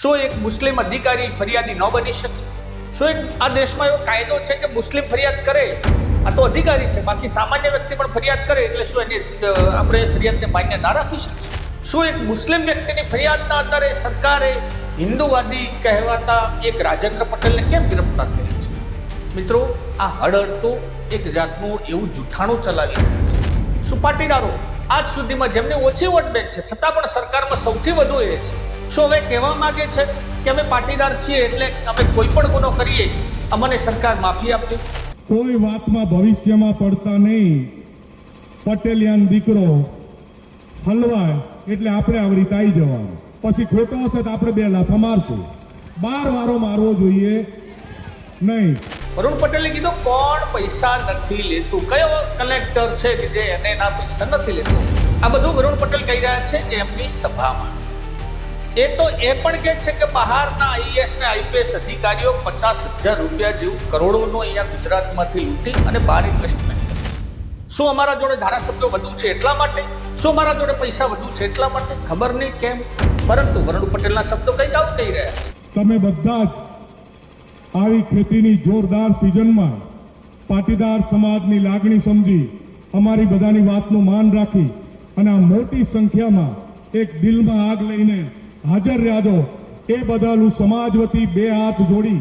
શું એક મુસ્લિમ અધિકારી ફરિયાદી ન બની શકે? શું એક આ દેશમાં એવો કાયદો છે કે મુસ્લિમ ફરિયાદ કરે, આ તો અધિકારી છે, બાકી સામાન્ય વ્યક્તિ પણ ફરિયાદ કરે એટલે શું એની આપણે ફરિયાદને માન્ય ના રાખી શકીએ? શું એક મુસ્લિમ વ્યક્તિની ફરિયાદના આધારે સરકારે હિન્દુવાદી કહેવાતા એક રાજેન્દ્ર પટેલને કેમ ગિરફ્તાર કર્યા છે? મિત્રો, આ હળહળતું એક જાતનું એવું જૂઠાણું ચલાવી રહ્યા છે. શું પાટીદારો, આજ સુધીમાં જેમને ઓછી વોટ બેંક છે, છતાં પણ સરકારમાં સૌથી વધુ એ છે. શું હવે કહેવા માગે છે કે અમે પાટીદાર છીએ એટલે અમે કોઈ પણ ગુનો કરીએ અમને સરકાર માફી આપે. કોઈ વાતમાં ભવિષ્યમાં પડતા નહીં. પટેલિયાન દીકરો હલવાય એટલે આપણે આવડી આવી જવાનું. પછી ખોટો હશે તો આપણે બે લાફા મારશું. બાર વારો મારવો જોઈએ નહીં. વરુણ પટેલે કીધું કોણ પૈસા નથી લેતું? કયો કલેક્ટર છે કે જે એને ના પૈસા નથી લેતો? આ બધું વરુણ પટેલ કહી રહ્યા છે એમની સભામાં. એ તો એ પણ કહે છે કે બહારના આઈએએસ ને આઈપીએસ અધિકારીઓ પચાસ હજાર રૂપિયા જેવું કરોડોનો અહીંયા ગુજરાતમાંથી લૂંટી અને બહાર ઇન્વેસ્ટમેન્ટ શું અમારા જોડે ધારાસભ્યો વધુ છે એટલા માટે? શું મારા જોડે પૈસા વધુ છે એટલા માટે? ખબર નહીં કેમ? પરંતુ વરુણ પટેલના શબ્દો કંઈક આવું કહી રહ્યા છે. તમે બધા જ આવી ખેતીની જોરદાર સિઝનમાં પાટીદાર સમાજની લાગણી સમજી અમારી બધાની વાતનું માન રાખી અને આ મોટી સંખ્યામાં એક દિલમાં આગ લઈને હાજર રહ્યા એ બદલ હું સમાજ વતી બે હાથ જોડી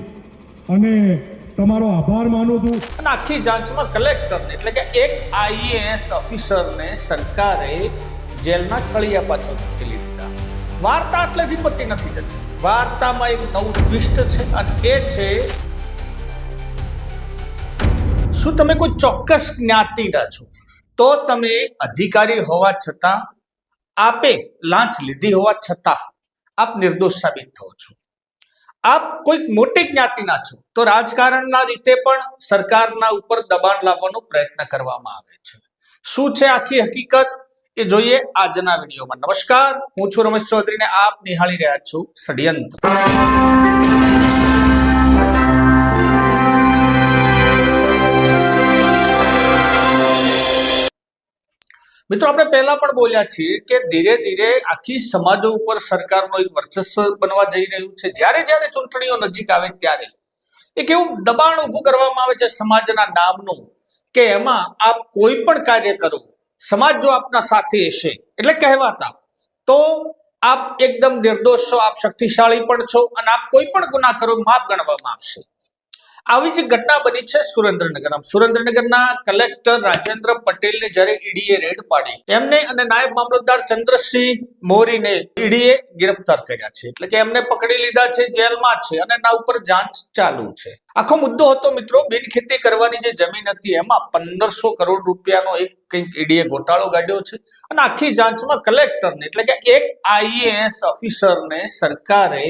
અને તમારો આભાર માનું છું. અને આખી જાંચમાં કલેક્ટરને એટલે કે એક આઈએએસ ઓફિસરને સરકારે જેલના સળિયા પાછળ મૂકી લીધા. વાર્તા એટલેથી પતી નથી જતી. વાર્તામાં એક નવું ટ્વિસ્ટ છે અને એ છે, શું તમે કોઈ ચોક્કસ જ્ઞાતિના છો? તો તમે અધિકારી હોવા છતાં, આપે લાંચ લીધી હોવા છતાં આપ નિર્દોષ સાબિત થો છો. આપ કોઈક મોટી જ્ઞાતિના છો, તો રાજકારણના રીતે પણ સરકારના ઉપર દબાણ લાવવાનો પ્રયત્ન કરવામાં આવે છે. શું છે આખી હકીકત? એ જોઈએ આજના વિડીયોમાં. નમસ્કાર, હું છું રમેશ ચૌધરીને આપ નિહાળી રહ્યા છું ષડયંત્ર. મિત્રો, આપણે પહેલા પણ બોલ્યા છીએ કે ધીરે ધીરે આખી સમાજો ઉપર સરકારનો એક વર્ચસ્વ બનવા જઈ રહ્યું છે. જ્યારે જ્યારે ચૂંટણીઓ નજીક આવે ત્યારે એક એવું દબાણ ઊભું કરવામાં આવે છે સમાજના નામનું કે એમાં આપ કોઈ પણ કાર્ય કરો, સમાજ જો આપના સાથે હશે, એટલે કહેવાતા, તો આપ એકદમ નિર્દોષ છો, આપ શક્તિશાળી પણ છો અને આપ કોઈ પણ ગુના કરો માફ ગણવામાં આવશે. આવી જ ઘટના બની છે સુરેન્દ્રનગરમાં. સુરેન્દ્રનગરના કલેક્ટર રાજેન્દ્ર પટેલને જ્યારે ઈડીએ રેડ પાડી, એમને અને નાયબ મામલતદાર ચંદ્રસિંહ મોરીને ઈડીએ ગિરફ્તાર કર્યા છે. એટલે કે એમને પકડી લીધા છે, જેલમાં છે અને એના ઉપર જાંચ ચાલુ છે. આખો મુદ્દો હતો મિત્રો બિનખેતી કરવાની જે જમીન હતી, એમાં પંદરસો કરોડ રૂપિયાનો એક કંઈક ઈડીએ ગોટાળો ગાડ્યો છે અને આખી જાંચમાં કલેક્ટરને, એટલે કે એક આઈએએસ ઓફિસરને સરકારે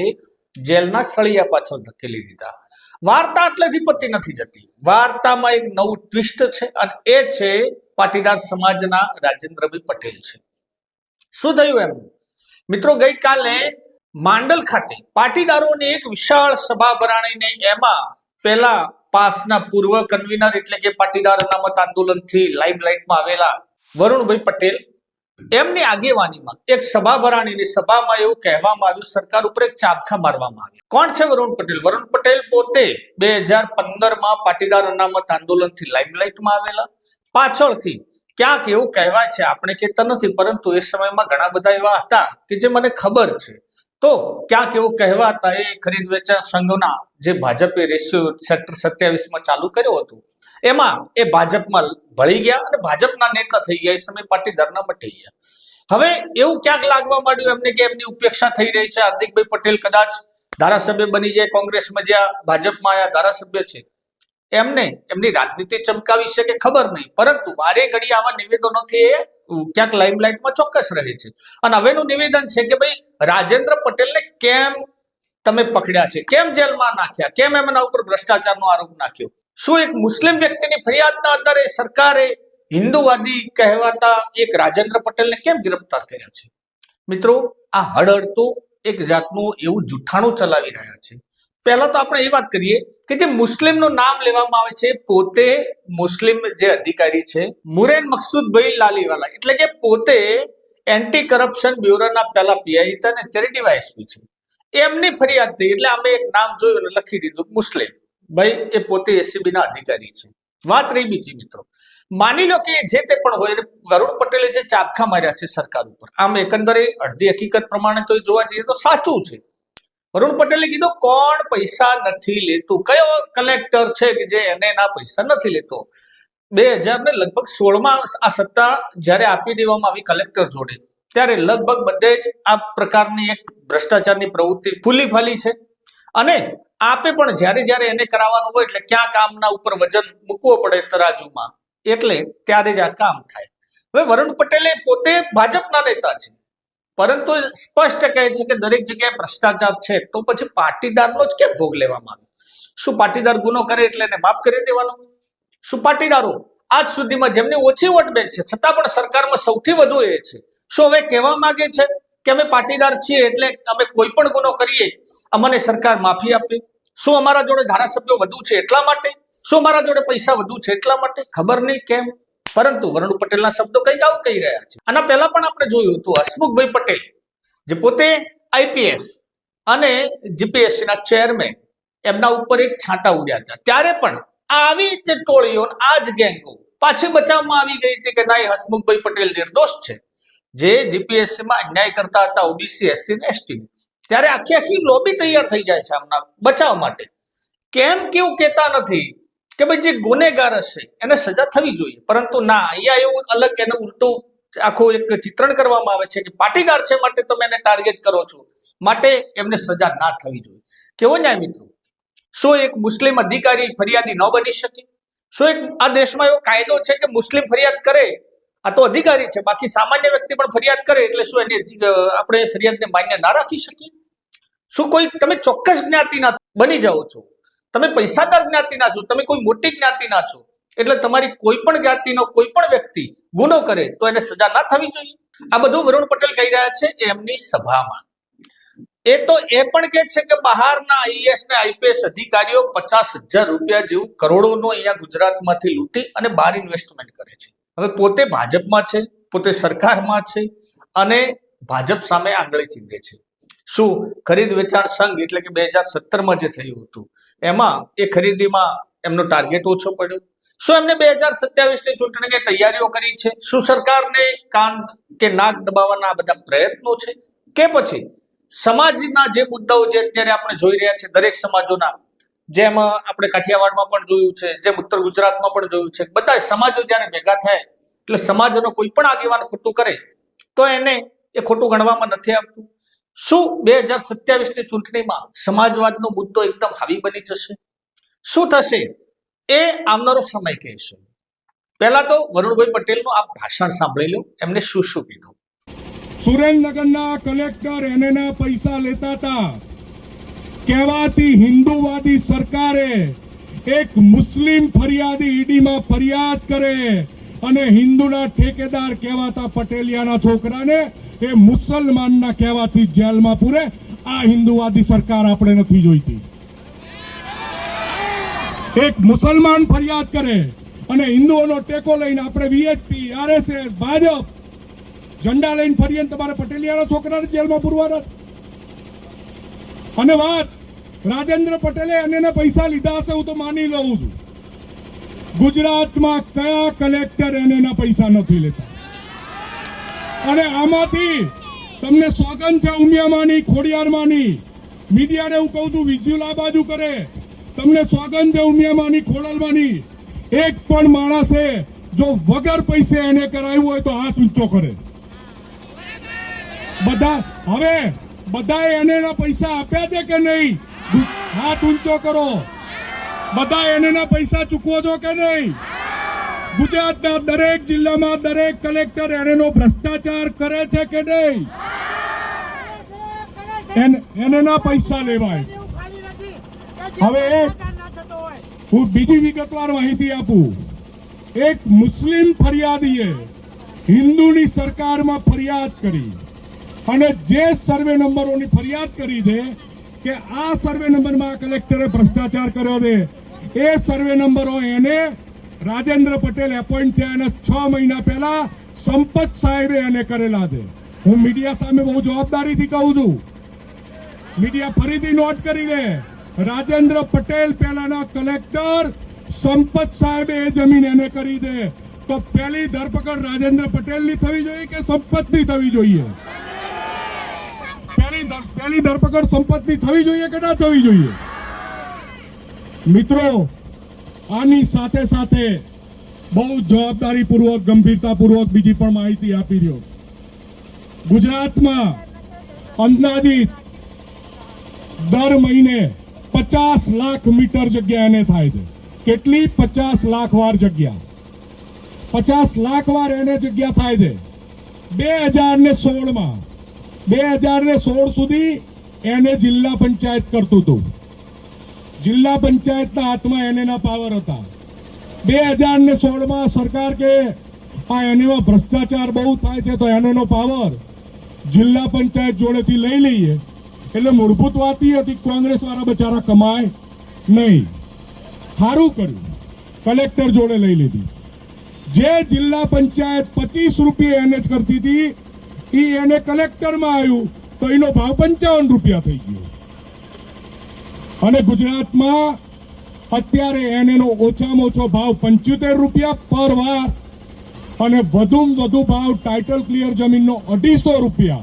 જેલના સળિયા પાછળ ધકેલી દીધા. વાર્તા એટલેથી વિપત્તિ નથી જતી. વાર્તામાં એક નવું ટ્વિસ્ટ છે અને એ છે પાટીદાર સમાજના રાજેન્દ્રભાઈ પટેલ છે. શું થયું એમ? મિત્રો, ગઈકાલે માંડલ ખાતે પાટીદારોની એક વિશાળ સભા ભરાણીને એમાં પહેલા પાસના પૂર્વ કન્વીનર એટલે કે પાટીદાર અનામત આંદોલનથી લાઇમલાઇટમાં આવેલા વરુણભાઈ પટેલ એમની આગેવાનીમાં એક સભા ભરાણીની સભામાં એવું કહેવામાં આવ્યું, સરકાર ઉપર એક ચાબખા મારવામાં આવી કોણ છે વરુણ પટેલ? વરુણ પટેલ પોતે બે હજાર પંદરમાં પાટીદાર અનામત આંદોલનથી લાઇમલાઇટમાં આવેલા. પાછળથી ક્યાંક એવું કહેવાય છે, આપણે કહેતા નથી, પરંતુ એ સમયમાં ઘણા બધા એવા હતા કે જે મને ખબર છે. તો ક્યાંક એવું કહેવાતા, એ ખરીદ વેચાણ સંઘના જે ભાજપે રેશિયો સેક્ટર સત્યાવીસમાં ચાલુ કર્યો હતું એમાં એ ભાજપમાં ભળી ગયા અને ભાજપના નેતા થઈ ગયા. એ સમય પાટીદારના મટી ગયા. હવે એવું ક્યાંક લાગવા માંડ્યું એમને કે એમની ઉપેક્ષા થઈ રહી છે. હાર્દિકભાઈ પટેલ કદાચ ધારાસભ્ય બની જાય, કોંગ્રેસમાં જ્યાં ભાજપમાં આયા ધારાસભ્ય છે. એમને એમની રાજનીતિ ચમકાવી છે કે ખબર નહીં. પરંતુ વારે ઘડી આવા નિવેદનોથી એ ક્યાંક લાઇમલાઇટમાં ચોક્કસ રહે છે. અને હવેનું નિવેદન છે કે ભાઈ, રાજેન્દ્ર પટેલને કેમ તમે પકડ્યા છે? કેમ જેલમાં નાખ્યા? કેમ એમના ઉપર ભ્રષ્ટાચારનો આરોપ નાખ્યો? શું એક મુસ્લિમ વ્યક્તિની ફરિયાદના આધારે સરકારે હિન્દુવાદી કહેવાતા એક રાજેન્દ્ર પટેલને કેમ ગિરફ્તાર કર્યા છે? મિત્રો, આ હળહળતું એક જાતનું એવું જૂઠાણું ચલાવી રહ્યા છે. પહેલા તો આપણે એ વાત કરીએ કે જે મુસ્લિમનું નામ લેવામાં આવે છે પોતે મુસ્લિમ જે અધિકારી છે, મુરેન મકસુદભાઈ લાલીવાલા. એટલે કે પોતે એન્ટી કરપ્શન બ્યુરોના પહેલા પીઆઈ હતા ને ત્યારે ડીવાયએસપી છે. એમની ફરિયાદ થઈ. એટલે અમે એક નામ જોયું અને લખી દીધું મુસ્લિમ. ભાઈ, એ પોતે એસીબી ના અધિકારી છે. વાત રહી બીજી, મિત્રો. માની લો કે જે તે પણ હોય વરુણ પટેલે જે ચાપખા માર્યા છે સરકાર ઉપર, આમ એકંદરે અડધી હકીકત પ્રમાણે તો જોવા જઈએ તો સાચું છે. વરુણ પટેલે કીધું, કોણ પૈસા નથી લેતું? કયો કલેક્ટર છે કે જે એને ના પૈસા નથી લેતો? બે હજાર ને લગભગ સોળમાં આ સત્તા જ્યારે આપી દેવામાં આવી કલેક્ટર જોડે, ત્યારે લગભગ બધે જ આ પ્રકારની એક ભ્રષ્ટાચારની પ્રવૃત્તિ ફૂલી ફાલી છે. અને આપે પણ જ્યારે જ્યારે એને કરાવવાનું હોય એટલે ક્યાં કામના ઉપર વજન મૂકવો પડે તરાજુમાં? એટલે ત્યારે જ આ કામ થાય. હવે વરુણ પટેલે પોતે ભાજપના નેતા છે. પરંતુ સ્પષ્ટ કહે છે કે દરેક જગ્યાએ ભ્રષ્ટાચાર છે, તો પછી પાટીદારનો જ કેમ ભોગ લેવામાં આવે? શું પાટીદાર ગુનો કરે એટલે એને માફ કરી દેવાનો? શું પાટીદારો આજ સુધીમાં જેમની ઓછી વોટ બેંક છે, છતાં પણ સરકારમાં સૌથી વધુ એ છે. શું હવે કહેવા માંગે છે? કે અમે પાટીદાર છીએ એટલે અમે કોઈ પણ ગુનો કરીએ, અમને સરકાર માફી આપે. શું અમારા જોડે ધારાસભ્યો વધુ છે એટલા માટે? શું અમારા જોડે પૈસા વધુ છે એટલા માટે? ખબર નહીં કેમ? પરંતુ વરુણ પટેલના શબ્દો કંઈક આવું કહી રહ્યા છે. આના પહેલા પણ આપણે જોયું હતું હસમુખભાઈ પટેલ, જે પોતે આઈપીએસ અને જીપીએસસીના ચેરમેન, એમના ઉપર એક છાંટા ઉડ્યા હતા. ત્યારે પણ આવી જ ટોળીઓ આ જ ગેંગો પાછી બચાવમાં આવી ગઈ હતી કે ના હસમુખભાઈ પટેલ નિર્દોષ છે. જે જીપીએસસી માં અન્યાય કરતા હતા ઓબીસી એસસી ને એસટી ત્યારે આખી આખી લોબી તૈયાર થઈ જાય છે આમના બચાવ માટે. કેમ કેવું કહેતા નથી કે ભાઈ જે ગુનેગાર હશે એને સજા થવી જોઈએ. પરંતુ ના, અહીંયા એવું અલગ એને ઉલટું આખું એક ચિત્રણ કરવામાં આવે છે કે પાટીદાર છે માટે તમે એને ટાર્ગેટ કરો છો. માટે એમને સજા ના થવી જોઈએ. કેવો ન્યાય મિત્રો? શું એક મુસ્લિમ અધિકારી ફરિયાદી ન બની શકે? શું એક આ દેશમાં એવો કાયદો છે કે મુસ્લિમ ફરિયાદ કરે આ તો અધિકારી છે, બાકી સામાન્ય વ્યક્તિ પણ ફરિયાદ કરે એટલે શું એની આપણે ફરિયાદને માન્ય ના રાખી શકીએ? શું કોઈ, તમે ચોક્કસ જ્ઞાતિના બની જાઓ છો. તમે પૈસાદાર જ્ઞાતિના છો, તમે કોઈ મોટી જ્ઞાતિના છો. એટલે તમારી કોઈ પણ જ્ઞાતિનો કોઈ પણ વ્યક્તિ ગુનો કરે તો એને સજા ના થવી જોઈએ. આ બધું વરુણ પટેલ કહી રહ્યા છે એમની સભામાં. એ તો એ પણ કે છે કે બહારના આઈએસ ને આઈપીએસ અધિકારીઓ પચાસ હજાર રૂપિયા જેવું કરોડોનો અહીંયા ગુજરાતમાંથી લૂંટી અને બહાર ઇન્વેસ્ટમેન્ટ કરે છે. હવે પોતે ભાજપમાં છે, પોતે સરકારમાં છે અને ભાજપ સામે આંગળી ચીંધે છે. શું? ખરીદ વેચાણ સંઘ એટલે કે બે હજાર સત્તરમાં જે થયું હતું, એમાં એ ખરીદીમાં એમનો ટાર્ગેટ ઓછો પડ્યો. શું એમને બે હજાર સત્યાવીસની ચૂંટણીની તૈયારીઓ કરી છે? શું સરકારને કાન કે નાક દબાવવાના બધા પ્રયત્નો છે? કે પછી સમાજના જે મુદ્દાઓ જે અત્યારે આપણે જોઈ રહ્યા છે દરેક સમાજોના જેમ આપણે કાઠિયાવાડમાં પણ જોયું છે, જેમ ઉત્તર ગુજરાતમાં પણ જોયું છે. બધા સમાજો જ્યારે ભેગા થાય, એટલે સમાજનો કોઈ પણ આગેવાન ખોટું કરે, તો એને એ ખોટું ગણવામાં નથી આવતું. શું બે હજાર સત્યાવીસની ચૂંટણીમાં સમાજવાદનો મુદ્દો એકદમ હાવી બની જશે? શું થશે? એ આવનારો સમય કહેશે પહેલા તો વરુણભાઈ પટેલનું આ ભાષણ સાંભળી લો, એમને શું શું કીધું? સુરેન્દ્રનગરના કલેક્ટર એને પૈસા લેતા હતા. કહેવાતી હિન્દુવાદી સરકારે એક મુસ્લિમ ફરિયાદી ઈડીમાં ફરિયાદ કરે અને હિન્દુના ઠેકેદાર કહેવાતા પટેલિયાના છોકરાને એ મુસલમાનના કહેવાથી જેલમાં પૂરે. આ હિન્દુવાદી સરકાર આપણે નથી જોઈતી. એક મુસલમાન ફરિયાદ કરે અને હિન્દુઓનો ટેકો લઈને આપણે વીએચપી, આરએસએસ, ભાજપ ઝંડા લઈને ફરીએ તમારે પટેલિયાના છોકરાને જેલમાં પૂરવાના. અને વાત રાજેન્દ્ર પટેલે એને પૈસા લીધા હશે હું તો માની લઉં છું. ગુજરાતમાં કયા કલેક્ટર એને પૈસા નથી લેતા? અને આમાંથી તમને સોગન છે ઉમિયામાંની, ખોડિયારમાંની. મીડિયાને હું કહું છું, વિઝ્યુલ આ બાજુ કરે. તમને સોગન છે ઉમિયામાંની, ખોડલમાંની. એક પણ માણસે જો વગર પૈસે એને કરાવ્યું હોય તો હાથ ઊંચો કરે. બધા, હવે બધાએ એને પૈસા આપ્યા છે કે નહીં? હાથ ઊંચો કરો. બધા એને પૈસા ચૂકવો છો કે નહીં? ગુજરાતના દરેક જિલ્લામાં દરેક કલેક્ટર એનો ભ્રષ્ટાચાર કરે છે કે નહીં? એને એનેના પૈસા લેવાય. હવે હું બીજી વિગતવાર માહિતી આપું. એક મુસ્લિમ ફરિયાદીએ હિન્દુની સરકારમાં ફરિયાદ કરી. અને જે સર્વે નંબરોની ફરિયાદ કરી છે કે આ સર્વે નંબરમાં કલેક્ટરે ભ્રષ્ટાચાર કર્યો છે. એ સર્વે નંબરો એને રાજેન્દ્ર પટેલ એપોઇન્ટ થયા અને છ મહિના પહેલા સંપત સાહેબે એને કરેલા છે. હું મીડિયા સામે બહુ જવાબદારીથી કહું છું. મીડિયા ફરીથી નોટ કરી લે રાજેન્દ્ર પટેલ પહેલાના કલેક્ટર સંપત સાહેબે એ જમીન એને કરી દે. તો પહેલી ધરપકડ રાજેન્દ્ર પટેલની થવી જોઈએ કે સંપતની થવી જોઈએ? પહેલી ધરપકડ સંપત્તિ થવી જોઈએ કે ના થવી જોઈએ? મિત્રો, આની સાથે સાથે બહુ જવાબદારીપૂર્વક, ગંભીરતાપૂર્વક બીજી પણ માહિતી આપી રહ્યો. ગુજરાતમાં અંદાજિત દર મહિને પચાસ લાખ મીટર જગ્યા એને થાય છે. કેટલી? પચાસ લાખ વાર જગ્યા. પચાસ લાખ વાર એને જગ્યા થાય છે. બે હજાર ને સોળમાં બે હજાર ને સોળ સુધી એને જિલ્લા પંચાયત કરતું હતું. જિલ્લા પંચાયતના હાથમાં એનેના પાવર હતા. બે હજાર ને સોળમાં સરકાર કે આ એનેમાં ભ્રષ્ટાચાર બહુ થાય છે તો એનો પાવર જિલ્લા પંચાયત જોડેથી લઈ લઈએ. એટલે મૂળભૂત વાત એ હતી, કોંગ્રેસવાળા કોંગ્રેસ વાળા બચારા કમાય નહીં. સારું કર્યું. કલેક્ટર જોડે લઈ લીધી. જે જિલ્લા પંચાયત પચીસ રૂપિયા એને જ કરતી હતી એ એને કલેક્ટરમાં આવ્યું તો એનો ભાવ પંચાવન રૂપિયા થઈ ગયો અને ગુજરાતમાં અત્યારે એનેનો ઓછામાં ઓછો ભાવ પંચોતેર રૂપિયા પર વાર અને વધુમાં વધુ ભાવ ટાઇટલ ક્લિયર જમીનનો અઢીસો રૂપિયા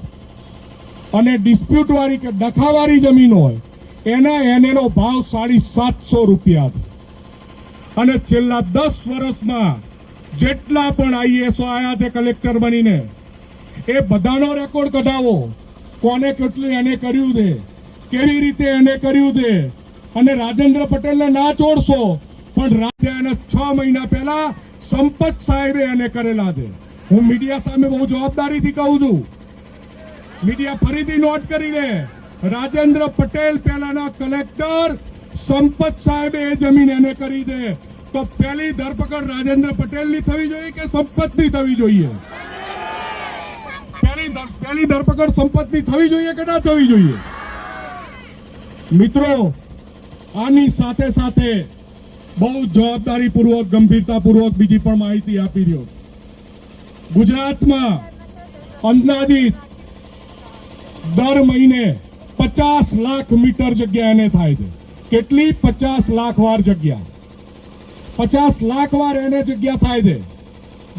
અને ડિસ્પ્યુટ વાળી કે ડખાવાળી જમીન હોય, એના એનેનો ભાવ સાડી સાતસો રૂપિયા. અને છેલ્લા દસ વર્ષમાં જેટલા પણ આઈએસઓ આયા છે કલેક્ટર બનીને એ બધાનો રેકોર્ડ કઢાવો. કોને કેટલું એને કર્યું છે? કેવી રીતે એને કર્યું છે? અને રાજેન્દ્ર પટેલને ના છોડશો પણ રાજ્ય એને છ મહિના પહેલા સંપત સાહેબે એને કરેલા છે. હું મીડિયા સામે બહુ જવાબદારીથી કહું છું. મીડિયા ફરીથી નોટ કરી લે રાજેન્દ્ર પટેલ પહેલાના કલેક્ટર સંપત સાહેબે એ જમીન એને કરી દે તો પહેલી ધરપકડ રાજેન્દ્ર પટેલની થવી જોઈએ કે સંપતની થવી જોઈએ? પહેલી ધરપકડ સંપત્તિ થવી જોઈએ કે ના થવી જોઈએ? મિત્રો, આની સાથે સાથે બહુ જવાબદારીપૂર્વક, ગંભીરતાપૂર્વક બીજી પણ માહિતી આપી રહ્યો ગુજરાતમાં અંદાજિત દર મહિને પચાસ લાખ મીટર જગ્યા એને થાય છે. કેટલી? પચાસ લાખ વાર જગ્યા. પચાસ લાખ વાર એને જગ્યા થાય છે.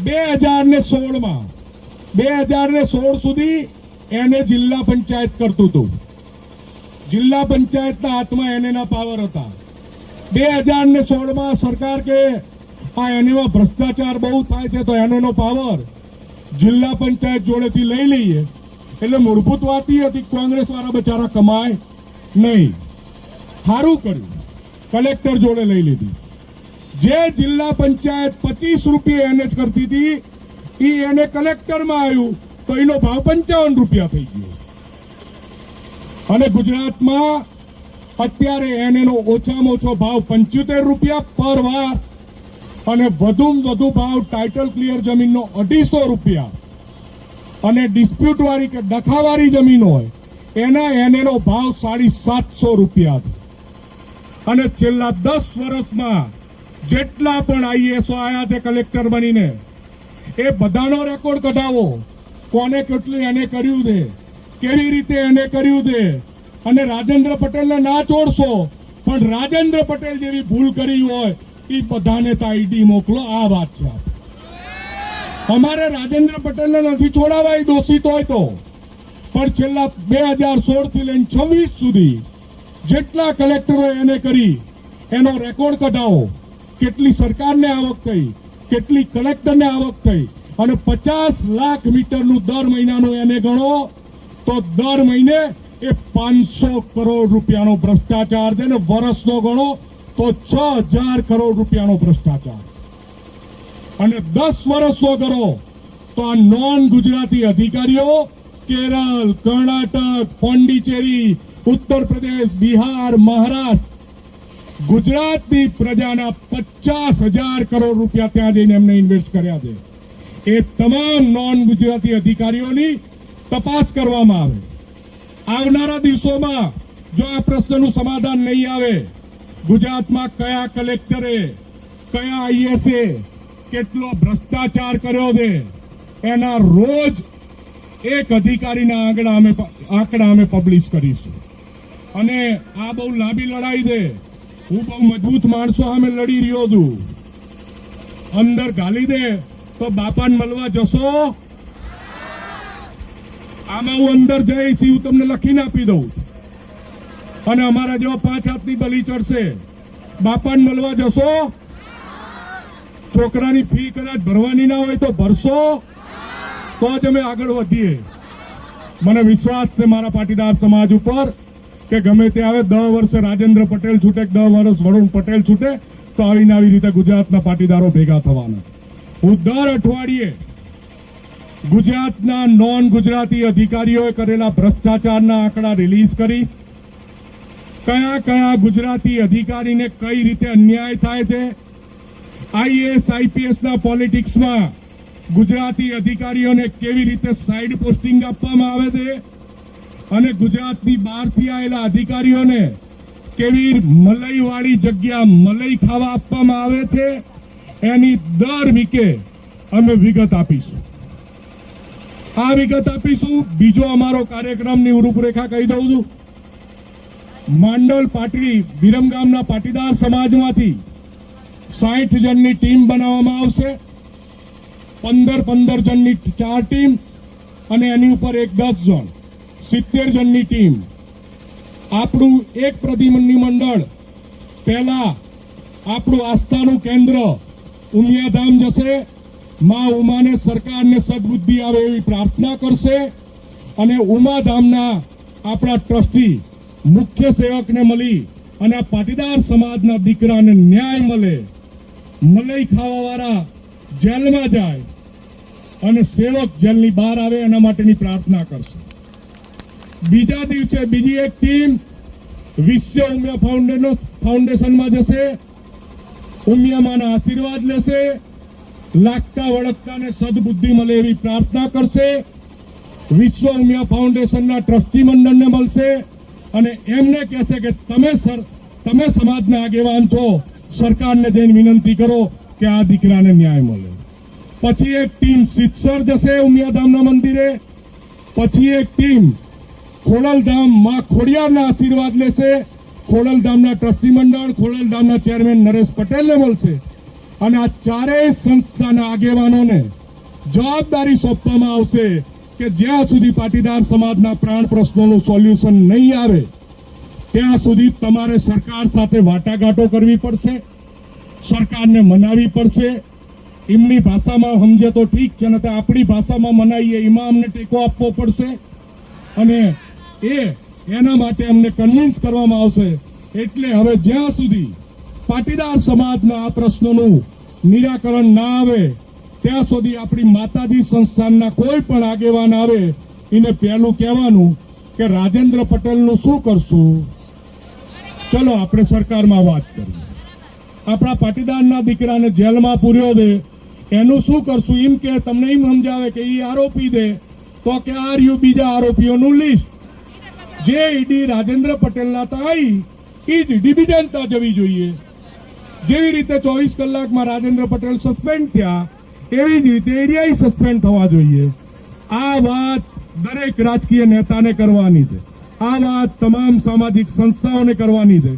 બે હજાર ને સોળમાં બે હજાર ને સોળ સુધી એને જિલ્લા પંચાયત કરતું હતું. જિલ્લા પંચાયતના હાથમાં એનેના પાવર હતા. બે હજાર ને સોળમાં સરકાર કે આ એનેમાં ભ્રષ્ટાચાર બહુ થાય છે તો એનેનો પાવર જિલ્લા પંચાયત જોડેથી લઈ લઈએ. એટલે મૂળભૂત વાત એ હતી કોંગ્રેસવાળા કોંગ્રેસ વાળા બચારા કમાય નહીં. સારું કર્યું. કલેક્ટર જોડે લઈ લીધી. જે જિલ્લા પંચાયત પચીસ રૂપિયા એને જ કરતી હતી એ એને કલેક્ટરમાં આવ્યું તો એનો ભાવ પંચાવન રૂપિયા થઈ ગયો. અને ગુજરાતમાં અત્યારે એનેનો ઓછામાં ઓછો ભાવ પંચોતેર રૂપિયા પર વાર અને વધુમાં વધુ ભાવ ટાઇટલ ક્લિયર જમીનનો અઢીસો રૂપિયા. અને ડિસ્પ્યુટ વાળી કે ડખાવાળી જમીન હોય, એના એનેનો ભાવ સાડી સાતસો રૂપિયા અને છેલ્લા દસ વર્ષમાં જેટલા પણ આઈએસઓ આયા છે કલેક્ટર બનીને એ બધાનો રેકોર્ડ કઢાવો. કોને કેટલું એને કર્યું છે? કેવી રીતે એને કર્યું છે? અને રાજેન્દ્ર પટેલને ના છોડશો પણ રાજેન્દ્ર પટેલ જેવી ભૂલ કરી હોય એ બધાને તો આઈડી મોકલો, આ વાત છે. અમારે રાજેન્દ્ર પટેલને નથી છોડાવાય, દોષિત હોય તો. પણ છેલ્લા બે હજાર સોળથી લઈને છવ્વીસ સુધી જેટલા કલેક્ટરો એને કરી, એનો રેકોર્ડ કઢાવો. કેટલી સરકારને આવક થઈ કેટલી કલેક્ટરને આવક થઈ. અને પચાસ લાખ મીટરનું દર મહિનાનું એને ગણો, તો દર મહિને એ પાંચસો કરોડ રૂપિયાનો ભ્રષ્ટાચાર છે ને વર્ષનો ગણો, તો છ હજાર કરોડ રૂપિયાનો ભ્રષ્ટાચાર. અને દસ વર્ષનો કરો તો આ નોન ગુજરાતી અધિકારીઓ, કેરળ, કર્ણાટક, પોંડિચેરી, ઉત્તર પ્રદેશ, બિહાર, મહારાષ્ટ્ર ગુજરાતની પ્રજાના પચાસ હજાર કરોડ રૂપિયા ત્યાં જઈને એમને ઇન્વેસ્ટ કર્યા છે. એ તમામ નોન ગુજરાતી અધિકારીઓની તપાસ કરવામાં આવે. આવનારા દિવસોમાં જો આ પ્રશ્નનું સમાધાન નહીં આવે, ગુજરાતમાં કયા કલેક્ટરે, કયા આઈએસએ કેટલો ભ્રષ્ટાચાર કર્યો છે, એના રોજ એક અધિકારીના આંકડા અમે આંકડા અમે પબ્લિશ કરીશું. અને આ બહુ લાંબી લડાઈ છે. હું બહુ મજબૂત માણસો સામે લડી રહ્યો છું. અંદર ગાલી દે તો બાપાને મળવા જશો? આમાં હું અંદર જઈશ હું તમને લખીને આપી દઉં. અને અમારા જેવા પાંચ હાથની બલી ચડશે. બાપાને મળવા જશો? છોકરાની ફી કદાચ ભરવાની ના હોય તો ભરશો? તો જ અમે આગળ વધીએ. મને વિશ્વાસ છે મારા પાટીદાર સમાજ ઉપર. કે ગમે તે આવે દસ વર્ષે રાજેન્દ્ર પટેલ છૂટે દસ વર્ષ વરુણ પટેલ છૂટે, તો આવીને આવી રીતે ગુજરાતના પાટીદારો ભેગા થવાના. હું દર અઠવાડિયે ગુજરાતના નોન ગુજરાતી અધિકારીઓએ કરેલા ભ્રષ્ટાચારના આંકડા રિલીઝ કરી. કયા કયા ગુજરાતી અધિકારીને કઈ રીતે અન્યાય થાય છે? આઈએસ આઈપીએસના પોલિટિક્સમાં ગુજરાતી અધિકારીઓને કેવી રીતે સાઇડ પોસ્ટિંગ આપવામાં આવે છે? અને ગુજરાતની બહારથી આવેલા અધિકારીઓને કેવી મલઈવાળી જગ્યા મલઈ ખાવા આપવામાં આવે છે, એની દર વીકે અમે વિગત આપીશું. આ વિગત આપીશું. બીજો અમારો કાર્યક્રમની રૂપરેખા કહી દઉં છું. માંડલ પાટડી વિરમગામના પાટીદાર સમાજમાંથી સાઠ જણની ટીમ બનાવવામાં આવશે. પંદર પંદર જણની ચાર ટીમ અને એની ઉપર એક દસ જણ. સિત્તેર જણની ટીમ. આપણું એક પ્રતિનિધિ મંડળ. પહેલા આપણું આસ્થાનું કેન્દ્ર ઉમિયાધામ જશે. માં ઉમાને સરકારને સદબુદ્ધિ આવે એવી પ્રાર્થના કરશે. અને ઉમાધામના આપણા ટ્રસ્ટી મુખ્ય સેવકને મળી અને પાટીદાર સમાજના દીકરાને ન્યાય મળે. મલઈ ખાવાવાળા જેલમાં જાય અને સેવક જેલની બહાર આવે એના માટેની પ્રાર્થના કરશે. બીજા દિવસે બીજી એક ટીમ વિશ્વ ઉમિયા ફાઉન્ડેશન ફાઉન્ડેશનમાં જશે. ઉમિયામાના આશીર્વાદ લેશે. લાગતા વળગતાને સદબુદ્ધિ મળે એવી પ્રાર્થના કરશે. વિશ્વ ઉમિયા ફાઉન્ડેશનના ટ્રસ્ટી મંડળને મળશે અને એમને કહેશે કે તમે સર, તમે સમાજના આગેવાન છો. સરકારને જઈને વિનંતી કરો કે આ દીકરાને ન્યાય મળે. પછી એક ટીમ સિત્સર જશે ઉમિયાધામના મંદિરે. પછી એક ટીમ ખોડલધામમાં ખોડિયારના આશીર્વાદ લેશે. ખોડલધામના ટ્રસ્ટી મંડળ ખોડલધામના ચેરમેન નરેશ પટેલને મળશે. અને આ ચારેય સંસ્થાના આગેવાનોને જવાબદારી સોંપવામાં આવશે કે જ્યાં સુધી પાટીદાર સમાજના પ્રાણ પ્રશ્નોનું સોલ્યુશન નહીં આવે, ત્યાં સુધી તમારે સરકાર સાથે વાટાઘાટો કરવી પડશે, સરકારને મનાવી પડશે. એમની ભાષામાં સમજે તો ઠીક છે ને આપણી ભાષામાં મનાવીએ એમાં અમને ટેકો આપવો પડશે. અને એ, એના માટે અમને કન્વિન્સ કરવામાં આવશે. એટલે હવે જ્યાં સુધી પાટીદાર સમાજના આ પ્રશ્નોનું નિરાકરણ ના આવે, ત્યાં સુધી આપણી માતાજી સંસ્થાનના કોઈ પણ આગેવાન આવે, એને પહેલું કહેવાનું કે રાજેન્દ્ર પટેલનું શું કરશું? ચલો, આપણે સરકારમાં વાત કરીએ. આપણા પાટીદારના દીકરાને જેલમાં પૂર્યો દે, એનું શું કરશું? એમ કે, તમને એમ સમજાવે કે એ આરોપી દે, તો કે આર યુ બીજા આરોપીઓનું લિસ્ટ જે ઈડી રાજેન્દ્ર પટેલના તાઈ એ જ ડિવિઝન તા જવી જોઈએ. જેવી રીતે ચોવીસ કલાકમાં રાજેન્દ્ર પટેલ સસ્પેન્ડ થયા, એવી જ રીતે એરિયા સસ્પેન્ડ થવા જોઈએ. આ વાત દરેક રાજકીય નેતાને કરવાની છે. આ વાત તમામ સામાજિક સંસ્થાઓને કરવાની છે.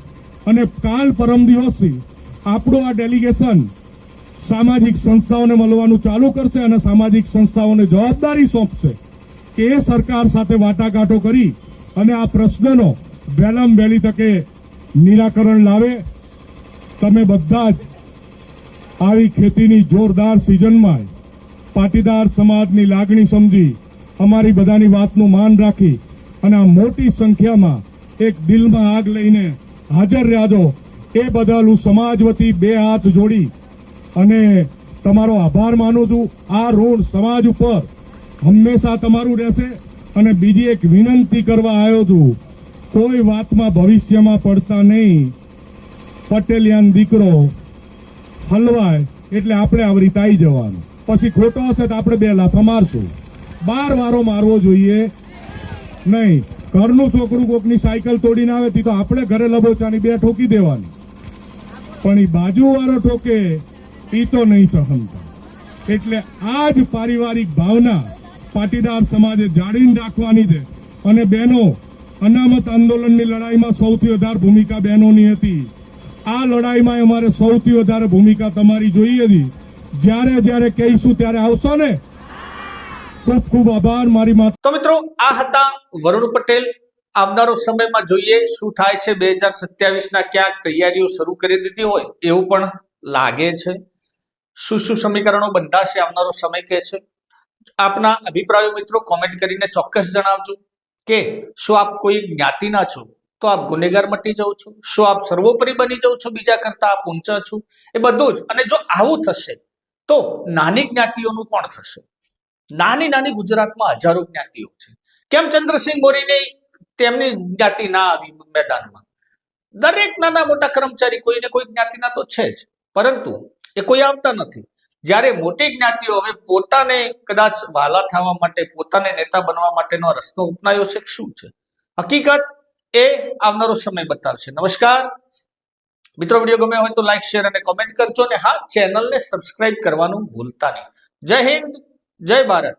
અને કાલ પરમ દિવસથી આપણું આ ડેલિગેશન સામાજિક સંસ્થાઓને મળવાનું ચાલુ કરશે અને સામાજિક સંસ્થાઓને જવાબદારી સોંપશે. કે સરકાર સાથે વાટાઘાટો કરી અને આ પ્રશ્નનો વહેલામ વહેલી તકે નિરાકરણ લાવે. તમે બધા જ આવી ખેતીની જોરદાર સિઝનમાં પાટીદાર સમાજની લાગણી સમજી અમારી બધાની વાતનું માન રાખી અને આ મોટી સંખ્યામાં એક દિલમાં આગ લઈને હાજર રહ્યા એ બદલ હું સમાજ વતી બે હાથ જોડી અને તમારો આભાર માનું છું. આ ઋણ સમાજ ઉપર હંમેશા તમારું રહેશે. અને બીજી એક વિનંતી કરવા આવ્યો છું, કોઈ વાતમાં ભવિષ્યમાં પડતા નહીં. પટેલિયાન દીકરો, હલવાય, એટલે આપણે આવરી તાઈ જવાનું. પછી ખોટો હશે તો આપણે બે લાફા મારશું. બાર વારો મારવો જોઈએ. નહીં, ઘરનું છોકરું કોકની સાયકલ તોડીને આવે તી આપણે ઘરે લબોચાની બે ઠોકી દેવાની. પણ એ બાજુવાળો ઠોકે એ તો નહીં સહન એટલે આ જ પારિવારિક ભાવના પાટીદાર સમાજે જાળવીને રાખવાની છે. અને બહેનો, અનામત આંદોલનની લડાઈમાં સૌથી વધારે ભૂમિકા બહેનોની હતી. આ લડાઈમાં અમારે સૌથી વધારે ભૂમિકા તમારી જોઈએ હતી જ્યારે જ્યારે કહીશું ત્યારે આવશો ને? ખૂબ ખૂબ આભાર, મારી માતા તો મિત્રો, આ હતા વરુણ પટેલ. આવનારો સમયમાં જોઈએ શું થાય છે. બે હજાર સત્યાવીસના ક્યાંક તૈયારીઓ શરૂ કરી દીધી હોય, એવું પણ લાગે છે. શું શું સમીકરણો બંધાશે? આવનારો સમય કહે છે. આપના અભિપ્રાયો મિત્રો કોમેન્ટ કરીને ચોક્કસ જણાવજો કે શું આપ કોઈ જ્ઞાતિના છો? તો આપ ગુનેગાર મટી જાઓ છો? શું આપ સર્વોપરી બની જાઓ છો? બીજા કરતા આપ ઊંચા છો? એ બધું જ. અને જો આવું થશે, તો નાની જ્ઞાતિઓનું કોણ થશે? નાની નાની ગુજરાતમાં હજારો જ્ઞાતિઓ છે. કેમ ચંદ્રસિંહ મોરીને તેમની જ્ઞાતિ ના આવી મેદાનમાં? દરેક નાના મોટા કર્મચારી કોઈને કોઈ જ્ઞાતિના તો છે જ. પરંતુ એ કોઈ આવતા નથી. જ્યારે મોટી જ્ઞાતિઓ હવે પોતાને કદાચ વાલા થવા માટે, પોતાને નેતા બનવા માટેનો રસ્તો અપનાવ્યો છે શું છે? હકીકત એ આવનારો સમય બતાવશે. નમસ્કાર. મિત્રો, વીડિયો ગમે હોય તો લાઈક શેર અને કોમેન્ટ કરજો અને હા ચેનલને સબસ્ક્રાઇબ કરવાનું ભૂલતા નહીં. જય હિન્દ, જય ભારત.